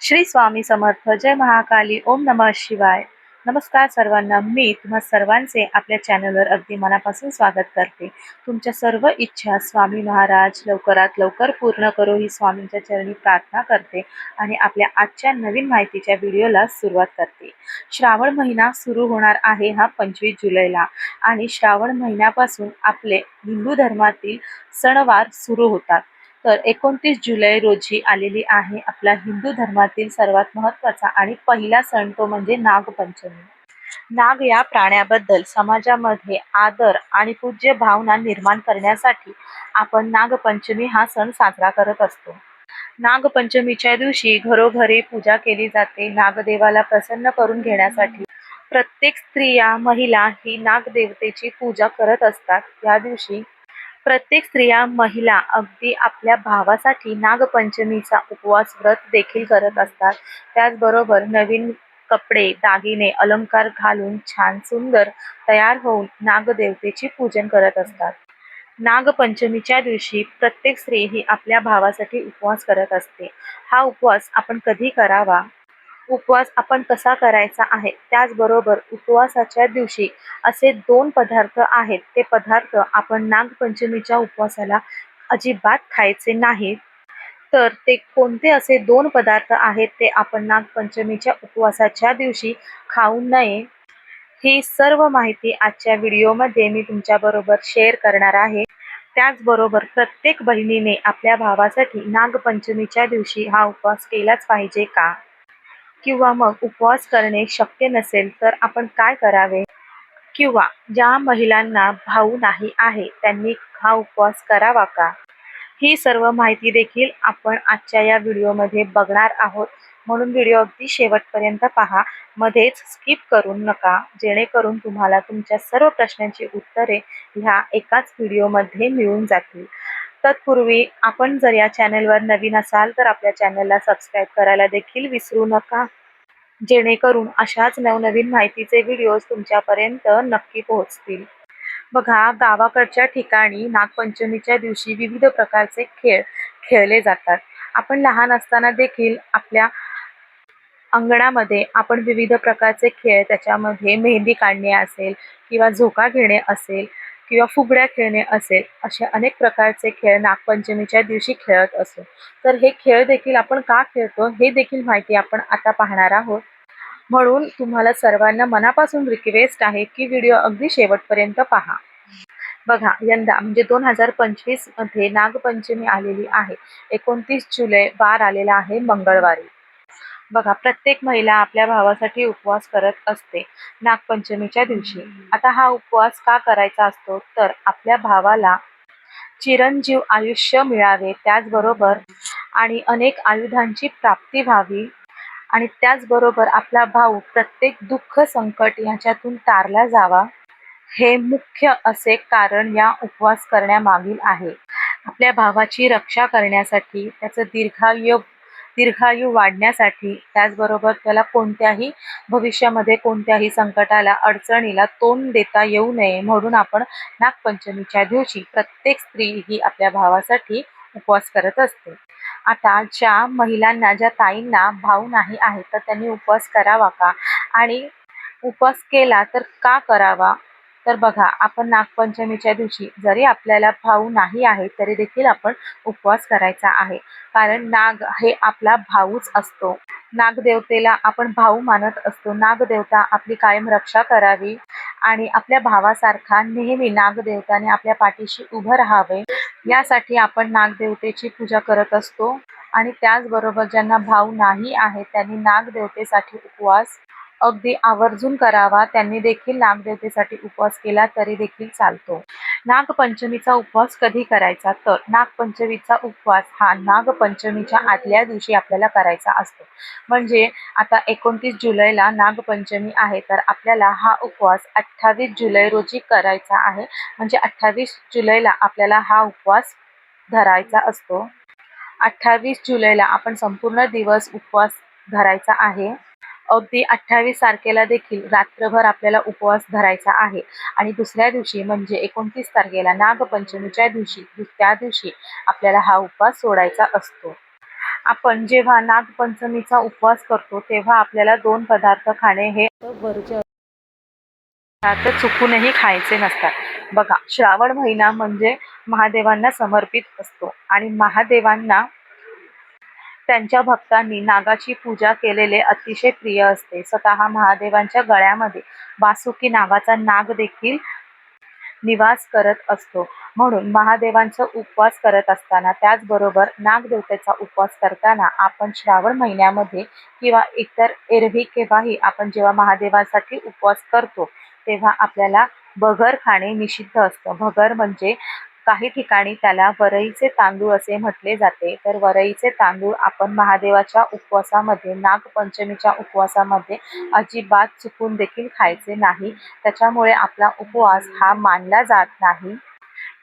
श्री स्वामी समर्थ जय महाकाली ओम नमः शिवाय. नमस्कार सर्वांना मी तुम्हा सर्वांचे आपल्या चॅनलवर अगदी मनापासून स्वागत करते. तुमच्या सर्व इच्छा स्वामी महाराज लवकरात लवकर पूर्ण करो ही स्वामींच्या चरणी प्रार्थना करते आणि आपल्या आजच्या नवीन माहितीच्या व्हिडिओला सुरुवात करते. श्रावण महिना सुरू होणार आहे हा पंचवीस जुलैला आणि श्रावण महिन्यापासून आपले हिंदू धर्मातील सणवार सुरू होतात. तर एकोणतीस जुलै रोजी आलेली आहे आपला हिंदू धर्मातील सर्वात महत्त्वाचा आणि पहिला सण तो म्हणजे नागपंचमी. नाग या प्राण्याबद्दल समाजामध्ये आदर आणि पूज्य भावना निर्माण करण्यासाठी आपण नागपंचमी हा सण साजरा करत असतो. नागपंचमीच्या दिवशी घरोघरी पूजा केली जाते नागदेवाला प्रसन्न करून घेण्यासाठी. प्रत्येक स्त्रिया महिला ही नागदेवतेची पूजा करत असतात. या दिवशी प्रत्येक स्त्रिया महिला अगदी आपल्या भावासाठी नागपंचमीचा उपवास व्रत देखील करत असतात. त्याचबरोबर नवीन कपडे दागिने अलंकार घालून छान सुंदर तयार होऊन नागदेवतेची पूजन करत असतात. नागपंचमीच्या दिवशी प्रत्येक स्त्री ही आपल्या भावासाठी उपवास करत असते. हा उपवास आपण कधी करावा? उपवास आपण कसा करायचा आहे? त्याचबरोबर उपवासाच्या दिवशी असे दोन पदार्थ आहेत. ते पदार्थ आपण नागपंचमीच्या उपवासाला अजिबात खायचे नाहीत तर ते कोणते असे दोन पदार्थ आहेत ते आपण नागपंचमीच्या उपवासाच्या दिवशी खाऊ नये ही सर्व माहिती आजच्या व्हिडिओमध्ये मी तुमच्याबरोबर शेअर करणार आहे. त्याचबरोबर प्रत्येक बहिणीने आपल्या भावासाठी नागपंचमीच्या दिवशी हा उपवास केलाच पाहिजे का? किंवा मग उपवास करणे शक्य नसेल तर आपण काय करावे? किंवा ज्या महिलांना भाऊ नाही आहे त्यांनी हा उपवास करावा का? ही सर्व माहिती देखील आपण आजच्या या व्हिडिओमध्ये बघणार आहोत. म्हणून व्हिडिओ अगदी शेवटपर्यंत पहा. मध्येच स्किप करू नका जेणेकरून तुम्हाला तुमच्या सर्व प्रश्नांची उत्तरे ह्या एकाच व्हिडिओमध्ये मिळून जातील. तत्पूर्वी आपण जर या चॅनलवर नवीन असाल तर आपल्या चॅनलला सबस्क्राईब करायला देखील विसरू नका. जेणेकरून अशाच नवनवीन माहितीचे व्हिडिओज तुमच्यापर्यंत नक्की पोहोचतील. बघा गावाकडच्या ठिकाणी नागपंचमीच्या दिवशी विविध प्रकारचे खेळ खेळले जातात. आपण लहान असताना देखील आपल्या अंगणामध्ये आपण विविध प्रकारचे खेळ त्याच्यामध्ये मेहंदी काढणे असेल किंवा झोका घेणे असेल किंवा फुगड्या खेळणे असेल असे अनेक प्रकारचे खेळ नागपंचमीच्या दिवशी खेळत असो तर हे खेळ देखील आपण का खेळतो हे देखील माहिती आपण आता पाहणार आहोत. म्हणून तुम्हाला सर्वांना मनापासून रिक्वेस्ट आहे की व्हिडिओ अगदी शेवटपर्यंत पहा. बघा यंदा म्हणजे दोन हजार पंचवीसमध्ये नागपंचमी आलेली आहे. एकोणतीस जुलै वार आलेला आहे मंगळवारी. बघा प्रत्येक महिला आपल्या भावासाठी उपवास करत असते नागपंचमीच्या दिवशी. आता हा उपवास का करायचा असतो? तर आपल्या भावाला चिरंजीव आयुष्य मिळावे त्याचबरोबर आणि अनेक आयुधांची प्राप्ती व्हावी आणि त्याचबरोबर आपला भाऊ प्रत्येक दुःख संकट याच्यातून तारला जावा हे मुख्य असे कारण या उपवास करण्यामागील आहे. आपल्या भावाची रक्षा करण्यासाठी त्याचं दीर्घायु दीर्घायू वाढण्यासाठी त्याचबरोबर त्याला कोणत्याही भविष्यामध्ये कोणत्याही संकटाला अडचणीला तोंड देता येऊ नये म्हणून आपण नागपंचमीच्या दिवशी प्रत्येक स्त्री ही आपल्या भावासाठी उपवास करत असते. आता ज्या महिलांना ज्या ताईंना भाऊ नाही आहे तर त्यांनी उपवास करावा का? आणि उपवास केला तर का करावा? तर बघा आपण नागपंचमीच्या दिवशी जरी आपल्याला भाऊ नाही आहे तरी देखील आपण उपवास करायचा आहे. कारण नाग हे आपला भाऊच असतो. नागदेवतेला आपण भाऊ मानत असतो. नागदेवता आपली कायम रक्षा करावी आणि आपल्या भावासारखा नेहमी नागदेवताने आपल्या पाठीशी उभं राहावे. यासाठी आपण नागदेवतेची पूजा करत असतो. आणि त्याचबरोबर ज्यांना भाऊ नाही आहे त्यांनी नागदेवतेसाठी उपवास अगदी आवर्जून करावा. त्यांनी देखील नागदेवतेसाठी उपवास केला तरी देखील चालतो. नागपंचमीचा उपवास कधी करायचा? तर नागपंचमीचा उपवास हा नागपंचमीच्या आदल्या दिवशी आपल्याला करायचा असतो. म्हणजे आता एकोणतीस जुलैला नागपंचमी आहे तर आपल्याला हा उपवास अठ्ठावीस जुलै रोजी करायचा आहे. म्हणजे अठ्ठावीस जुलैला आपल्याला हा उपवास धरायचा असतो. अठ्ठावीस जुलैला आपण संपूर्ण दिवस उपवास धरायचा आहे. अगदी अठ्ठावीस तारखेला देखील रात्रभर आपल्याला उपवास धरायचा आहे. आणि दुसऱ्या दिवशी म्हणजे एकोणतीस तारखेला नागपंचमीच्या दिवशी त्या दिवशी आपल्याला हा उपवास सोडायचा असतो. आपण जेव्हा नागपंचमीचा उपवास करतो तेव्हा आपल्याला दोन पदार्थ खाणे हे पदार्थ चुकूनही खायचे नसतात. बघा श्रावण महिना म्हणजे महादेवांना समर्पित असतो. आणि महादेवांना त्यांच्या भक्तांनी नागाची पूजा केलेले अतिशय प्रिय असते. स्वतः महादेवांच्या गळ्यामध्ये वासुकी नागाचा नाग देखील निवास करत असतो. म्हणून महादेवांचा उपवास करत असताना त्याचबरोबर नागदेवतेचा उपवास करताना आपण श्रावण महिन्यामध्ये किंवा इतर एरवी केव्हाही आपण जेव्हा महादेवासाठी उपवास करतो तेव्हा आपल्याला भगर खाणे निषिद्ध असतं. भगर म्हणजे काही ठिकाणी त्याला वरईचे तांदूळ असे म्हटले जाते. तर वरईचे तांदूळ आपण महादेवाच्या उपवासामध्ये नागपंचमीच्या उपवासामध्ये अजिबात चुकून देखील खायचे नाही. त्याच्यामुळे आपला उपवास हा मानला जात नाही.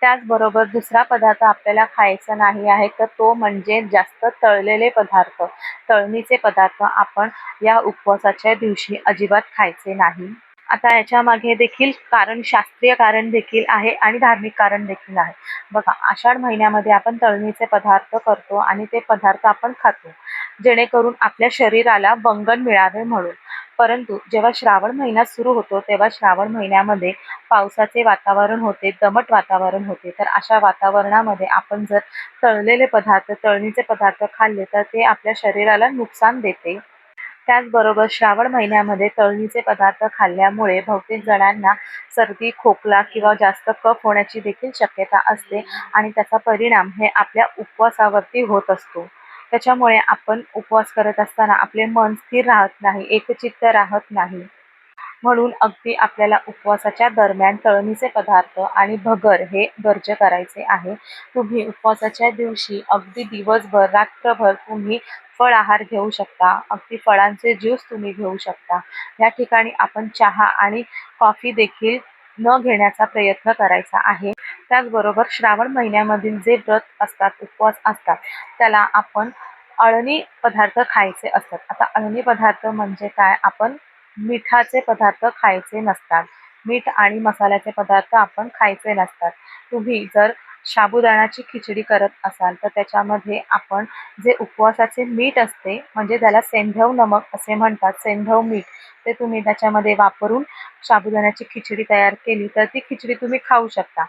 त्याचबरोबर दुसरा पदार्थ आपल्याला खायचा नाही आहे तर तो म्हणजे जास्त तळलेले पदार्थ. तळणीचे पदार्थ आपण या उपवासाच्या दिवशी अजिबात खायचे नाही. आता याच्या मागे देखील कारण शास्त्रीय कारण देखील आहे आणि धार्मिक कारण देखील आहे. बघा आषाढ महिन्यामध्ये आपण तळणीचे पदार्थ करतो आणि ते पदार्थ आपण खातो जेणेकरून आपल्या शरीराला बंगन मिळावे म्हणून. परंतु जेव्हा श्रावण महिना सुरू होतो तेव्हा श्रावण महिन्यामध्ये पावसाचे वातावरण होते दमट वातावरण होते. तर अशा वातावरणामध्ये आपण जर तळलेले पदार्थ तळणीचे पदार्थ खाल्ले तर ते आपल्या शरीराला नुकसान देते. त्याचबरोबर श्रावण महिन्यामध्ये तळणीचे पदार्थ खाल्ल्यामुळे बहुतेक जणांना सर्दी खोकला किंवा जास्त कफ होण्याची देखील शक्यता असते आणि त्याचा परिणाम हे आपल्या उपवासावरती होत असतो. त्याच्यामुळे आपण उपवास करत असताना आपले मन स्थिर राहत नाही एकचित्त राहत नाही. म्हणून अगदी आपल्याला उपवासाच्या दरम्यान तळणीचे पदार्थ आणि भगर हे वर्ज्य करायचे आहे. तुम्ही उपवासाच्या दिवशी अगदी दिवसभर रात्रभर तुम्ही फळ आहार घेऊ शकता. अगदी फळांचे ज्यूस तुम्ही घेऊ शकता. या ठिकाणी आपण चहा आणि कॉफी देखील न घेण्याचा प्रयत्न करायचा आहे. त्याचबरोबर श्रावण महिन्यामधील जे व्रत असतात उपवास असतात त्याला आपण अळणी पदार्थ खायचे असतात. आता अळणी पदार्थ म्हणजे काय? आपण मिठाचे पदार्थ खायचे नसतात. मीठ आणि मसाल्याचे पदार्थ आपण खायचे नसतात. तुम्ही जर साबुदाण्याची खिचडी करत असाल तर त्याच्यामध्ये आपण जे उपवासाचे मीठ असते म्हणजे त्याला सेंधव नमक असे म्हणतात सेंधव मीठ ते तुम्ही त्याच्यामध्ये वापरून साबुदाण्याची खिचडी तयार केली तर ती खिचडी तुम्ही खाऊ शकता.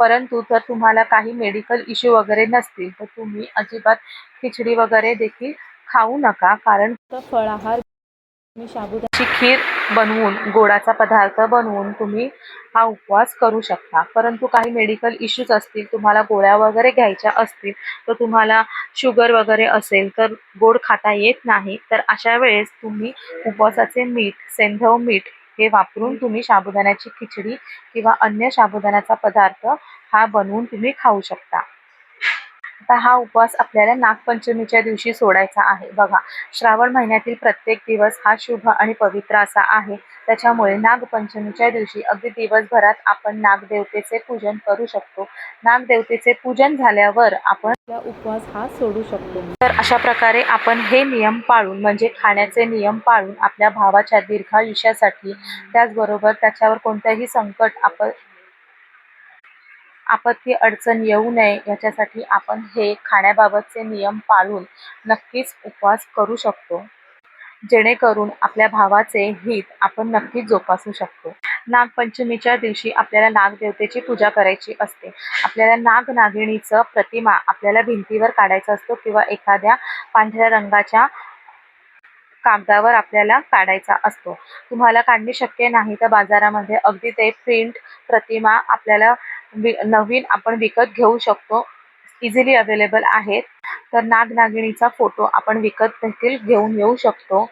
परंतु जर तुम्हाला काही मेडिकल इश्यू वगैरे नसतील तर तुम्ही अजिबात खिचडी वगैरे देखील खाऊ नका कारण फळाहार तुम्ही साबुदाण्याची खीर बनवून गोडाचा पदार्थ बनवून तुम्ही हा उपवास करू शकता. परंतु काही मेडिकल इश्यूज असतील तुम्हाला गोळ्या वगैरे घ्यायच्या असतील तर तुम्हाला शुगर वगैरे असेल तर गोड खाता येत नाही. तर अशा वेळेस तुम्ही उपवासाचे मीठ सेंधव मीठ हे वापरून तुम्ही साबुदाण्याची खिचडी किंवा अन्य साबुदाण्याचा पदार्थ हा बनवून तुम्ही खाऊ शकता. आता हा उपवास आपल्याला नागपंचमीच्या दिवशी सोडायचा आहे. बघा श्रावण महिन्यातील प्रत्येक दिवस हा शुभ आणि पवित्र असा आहे. त्याच्यामुळे नागपंचमीच्या दिवशी अगदी दिवसभरात आपण नागदेवतेचे पूजन करू शकतो. नागदेवतेचे पूजन झाल्यावर आपण उपवास हा सोडू शकतो. तर अशा प्रकारे आपण हे नियम पाळून म्हणजे खाण्याचे नियम पाळून आपल्या भावाच्या दीर्घायुष्यासाठी त्याचबरोबर त्याच्यावर कोणतंही संकट आपण आपत्ती अडचण येऊ नये याच्यासाठी आपण हे खाण्याबाबतचे नियम पाळून नक्कीच उपवास करू शकतो. जेणेकरून आपल्या भावाचे हित आपण नक्कीच जोपासू शकतो. नागपंचमीच्या दिवशी आपल्याला नागदेवतेची पूजा करायची असते. आपल्याला नाग नागिणीचं प्रतिमा आपल्याला भिंतीवर काढायचं असतो किंवा एखाद्या पांढऱ्या रंगाच्या कागदावर आपल्याला काढायचा असतो. तुम्हाला काढणे शक्य नाही तर बाजारामध्ये अगदी ते प्रिंट प्रतिमा आपल्याला नवीन आपण विकत घेऊ शकतो. इझिली अवेलेबल आहेत. तर नागनागिणीचा फोटो आपण विकत देखील घेऊन येऊ शकतो.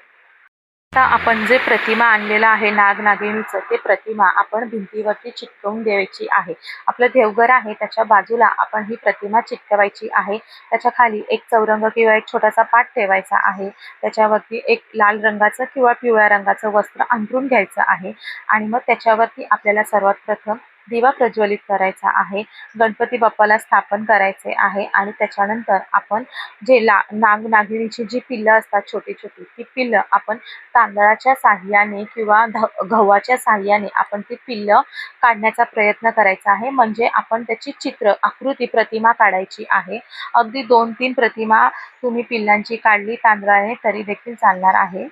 आता आपण जे प्रतिमा आणलेलं आहे नागनागिणीचं ते प्रतिमा आपण भिंतीवरती चिटकवून द्यायची आहे. आपलं देवघर आहे त्याच्या बाजूला आपण ही प्रतिमा चिटकवायची आहे. त्याच्याखाली एक चौरंग किंवा एक छोटासा पाट ठेवायचा आहे. त्याच्यावरती एक लाल रंगाचं किंवा पिवळ्या रंगाचं वस्त्र अंथरून घ्यायचं आहे. आणि मग त्याच्यावरती आपल्याला सर्वात प्रथम दिवा प्रज्वलित करायचा आहे गणपती बाप्पाला स्थापन करायचे आहे आणि त्याच्यानंतर आपण जे ला नाग नागिणीची जी पिल्लं असतात छोटी छोटी ती पिल्लं आपण तांदळाच्या साह्याने किंवा गव्हाच्या साह्याने आपण ती पिल्लं काढण्याचा प्रयत्न करायचा आहे. म्हणजे आपण त्याची चित्र आकृती प्रतिमा काढायची आहे. अगदी दोन तीन प्रतिमा तुम्ही पिल्लांची काढली तांदळाने तरी देखील चालणार आहे.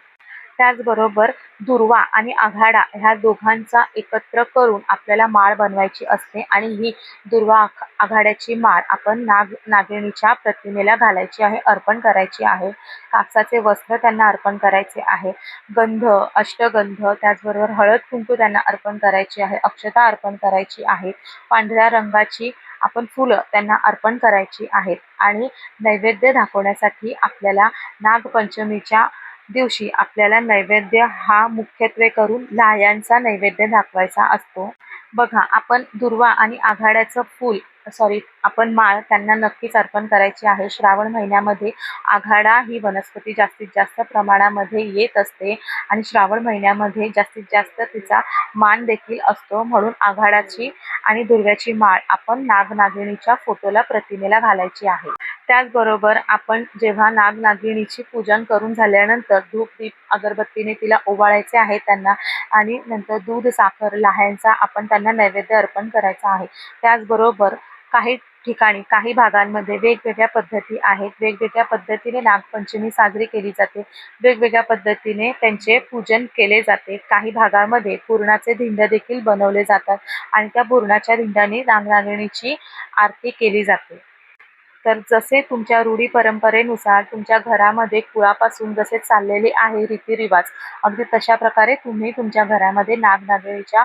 त्याचबरोबर दुर्वा आणि आघाडा ह्या दोघांचा एकत्र करून आपल्याला माळ बनवायची असते आणि ही दुर्वा आघाड्याची माळ आपण नाग नागिणीच्या प्रतिमेला घालायची आहे अर्पण करायची आहे. कापसाचे वस्त्र त्यांना अर्पण करायचे आहे. गंध अष्टगंध त्याचबरोबर हळद कुंकू त्यांना अर्पण करायची आहे. अक्षता अर्पण करायची आहे. पांढऱ्या रंगाची आपण फुलं त्यांना अर्पण करायची आहेत. आणि नैवेद्य दाखवण्यासाठी आपल्याला नागपंचमीच्या दिवशी आपल्याला नैवेद्य हा मुख्यत्वे करून लाह्यांचा नैवेद्य दाखवायचा असतो. बघा आपण दुर्वा आणि आघाड्याचं फूल सॉरी आपण माळ त्यांना नक्कीच अर्पण करायची आहे. श्रावण महिन्यामध्ये आघाडा ही वनस्पती जास्तीत जास्त प्रमाणामध्ये येत असते आणि श्रावण महिन्यामध्ये जास्तीत जास्त तिचा मान देखील असतो. म्हणून आघाडाची आणि दुर्व्याची माळ आपण नागनागिणीच्या फोटोला प्रतिमेला घालायची आहे. त्याचबरोबर आपण जेव्हा नागनागिणीची पूजन करून झाल्यानंतर धूप दीप अगरबत्तीने तिला ओवाळायचे आहे त्यांना आणि नंतर दूध साखर लाह्यांचा आपण त्यांना नैवेद्य अर्पण करायचा आहे. त्याचबरोबर काही ठिकाणी काही भागांमध्ये वेगवेगळ्या पद्धती आहेत. वेगवेगळ्या पद्धतीने नागपंचमी साजरी केली जाते. वेगवेगळ्या पद्धतीने त्यांचे पूजन केले जाते. काही भागामध्ये पुरणाचे धिंड देखील बनवले जातात आणि त्या पुरणाच्या धिंडाने नागनागिणीची आरती केली जाते. तर जसे तुमच्या रूढी परंपरेनुसार तुमच्या घरामध्ये कुळापासून जसे चाललेले आहे रीतिरिवाज अगदी तशा प्रकारे तुम्ही तुमच्या घरामध्ये नागनागिणीच्या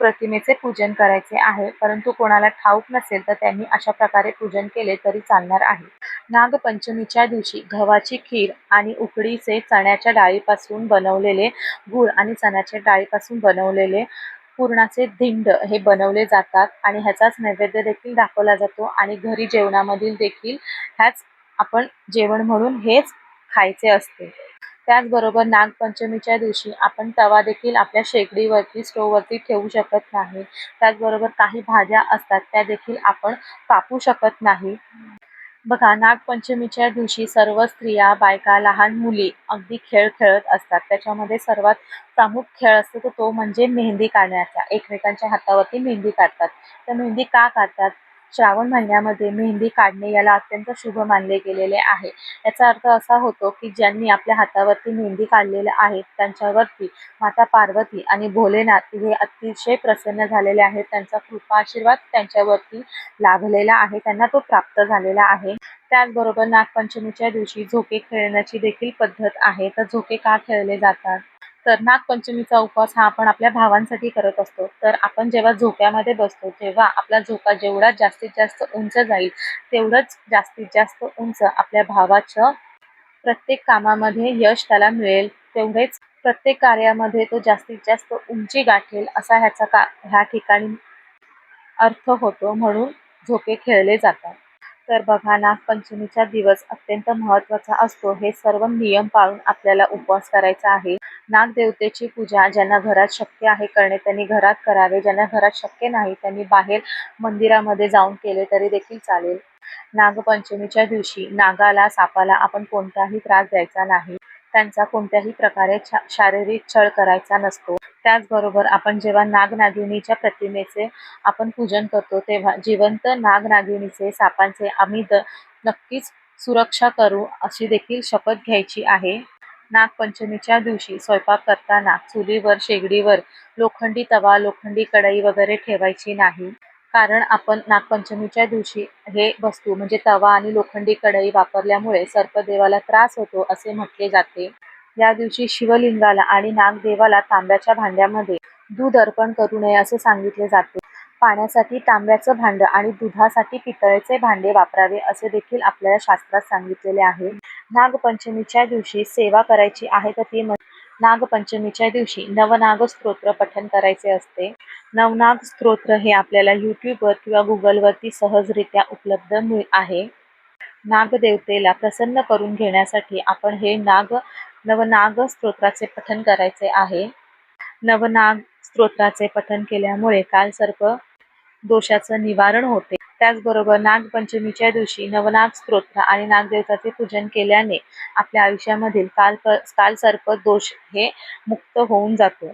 प्रतिमेचे पूजन करायचे आहे. परंतु कोणाला ठाऊक नसेल तर त्यांनी अशा प्रकारे पूजन केले तरी चालणार आहे. नागपंचमीच्या दिवशी गव्हाची खीर आणि उकडीचे चण्याच्या डाळीपासून बनवलेले गूळ आणि चण्याच्या डाळीपासून बनवलेले पुरणाचे धिंड हे बनवले जातात आणि ह्याचाच नैवेद्य देखील दाखवला जातो आणि घरी जेवणामधील देखील ह्याच आपण जेवण म्हणून हेच खायचे असते. त्याचबरोबर नागपंचमीच्या दिवशी आपण तवा देखील आपल्या शेगडीवरती स्टोववरती ठेवू शकत नाही. त्याचबरोबर काही भाज्या असतात त्या देखील आपण कापू शकत नाही. बघा नागपंचमीच्या दिवशी सर्व स्त्रिया बायका लहान मुली अगदी खेळ खेळत असतात. त्याच्यामध्ये सर्वात प्रमुख खेळ असतो तो तो म्हणजे मेहंदी काढण्याचा. एकमेकांच्या हातावरती मेहंदी काढतात. तर मेहंदी का काढतात? श्रावण महिन्यामध्ये मेहंदी काढणे याला अत्यंत शुभ मानले गेलेले आहे. याचा अर्थ असा होतो की ज्यांनी आपल्या हातावरती मेहंदी काढलेल्या आहेत त्यांच्यावरती माता पार्वती आणि भोलेनाथ हे अतिशय प्रसन्न झालेले आहेत. त्यांचा कृपा आशीर्वाद त्यांच्यावरती लाभलेला आहे. त्यांना तो प्राप्त झालेला आहे. त्याचबरोबर नागपंचमीच्या दिवशी झोके खेळण्याची देखील पद्धत आहे. तर झोके का खेळले जातात? तर नागपंचमीचा उपवास हा आपण आपल्या भावांसाठी करत असतो. तर आपण जेव्हा झोक्यामध्ये बसतो तेव्हा आपला झोका जेवढा जास्तीत जास्त उंच जाईल तेवढंच जास्तीत जास्त उंच आपल्या भावाचं प्रत्येक कामामध्ये यश त्याला मिळेल. तेवढेच प्रत्येक कार्यामध्ये तो जास्तीत जास्त उंची गाठेल असा ह्याचा का ह्या ठिकाणी अर्थ होतो म्हणून झोके खेळले जातात. तर बघा नागपंचमीचा दिवस अत्यंत महत्त्वाचा असतो. हे सर्व नियम पाळून आपल्याला उपवास करायचा आहे. नागदेवतेची पूजा ज्यांना घरात शक्य आहे करणे त्यांनी घरात करावे. ज्यांना घरात शक्य नाही त्यांनी बाहेर मंदिरामध्ये जाऊन केले तरी देखील चालेल. नागपंचमीच्या दिवशी नागाला सापाला आपण कोणताही त्रास द्यायचा नाही. त्यांचा कोणत्याही प्रकारे छा शारीरिक छळ करायचा नसतो. त्याचबरोबर आपण जेव्हा नागनागिनीच्या प्रतिमेचे आपण पूजन करतो तेव्हा जिवंत नागनागिनीचे सापांचे आम्ही द नक्कीच सुरक्षा करू अशी देखील शपथ घ्यायची आहे. नागपंचमीच्या दिवशी स्वयंपाक करताना चुलीवर शेगडीवर लोखंडी तवा लोखंडी कढई वगैरे ठेवायची नाही. कारण आपण नागपंचमीच्या दिवशी हे वस्तू म्हणजे तवा आणि लोखंडी कढई वापरल्यामुळे सर्पदेवाला त्रास होतो असे म्हटले जाते. या दिवशी शिवलिंगाला आणि नागदेवाला तांब्याच्या भांड्यामध्ये दूध अर्पण करू नये असे सांगितले जाते. पाण्यासाठी तांब्याचं भांड आणि दुधासाठी पितळेचे भांडे वापरावे असे देखील आपल्याला शास्त्रात सांगितलेले आहे. नागपंचमीच्या दिवशी सेवा करायची आहे तर ती म्हणजे नागपंचमीच्या दिवशी नवनाग स्तोत्र पठण करायचे असते. नवनाग स्तोत्र हे आपल्याला यूट्यूबवर किंवा गुगलवरती सहजरित्या उपलब्ध मिळ आहे. नागदेवतेला प्रसन्न करून घेण्यासाठी आपण हे नाग नवनाग स्तोत्राचे पठण करायचे आहे. नवनाग स्तोत्राचे पठण केल्यामुळे काल सर्प दोषाचं निवारण होते. त्याचबरोबर नागपंचमीच्या दिवशी नवनाग स्तोत्र आणि नागदेवताचे पूजन केल्याने आपल्या आयुष्यामधील काल कालसर्प दोष हे मुक्त होऊन जातो.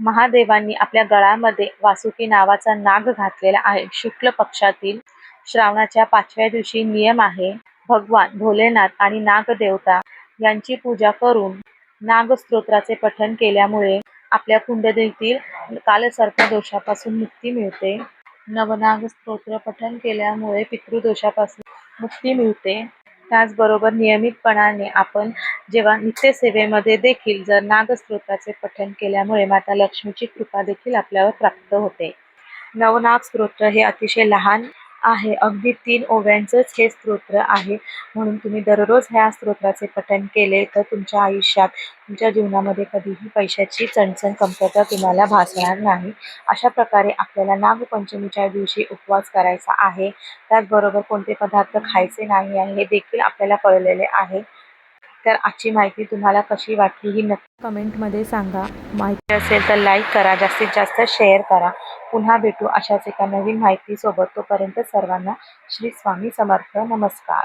महादेवांनी आपल्या गळामध्ये वासुकी नावाचा नाग घातलेला आहे. शुक्ल पक्षातील श्रावणाच्या पाचव्या दिवशी नियम आहे भगवान भोलेनाथ आणि नागदेवता यांची पूजा करून नागस्तोत्राचे पठण केल्यामुळे आपल्या कुंडलीतील कालसर्पदोषापासून मुक्ती मिळते. नवनाग स्तोत्र पठण केल्यामुळे पितृदोषापासून मुक्ती मिळते. त्याचबरोबर नियमितपणाने आपण जेव्हा नित्यसेवेमध्ये देखील जर नागस्तोत्राचे पठण केल्यामुळे माता लक्ष्मीची कृपा देखील आपल्यावर प्राप्त होते. नवनाग स्तोत्र हे अतिशय लहान आहे. अगदी तीन ओव्यांचंच हे स्तोत्र आहे. म्हणून तुम्ही दररोज ह्या स्तोत्राचे पठण केले तर तुमच्या आयुष्यात तुमच्या जीवनामध्ये कधीही पैशाची चणचण कमतरता तुम्हाला भासणार नाही. अशा प्रकारे आपल्याला नागपंचमीच्या दिवशी उपवास करायचा आहे. त्याचबरोबर कोणते पदार्थ खायचे नाही आहे हे देखील आपल्याला कळलेले आहे. तर आजची माहिती तुम्हाला कशी वाटली ही नक्की कमेंटमध्ये सांगा. माहिती असेल तर लाईक करा जास्तीत जास्त शेअर करा. पुन्हा भेटू अशाच एका नवीन माहितीसोबत. तोपर्यंत सर्वांना श्री स्वामी समर्थ. नमस्कार.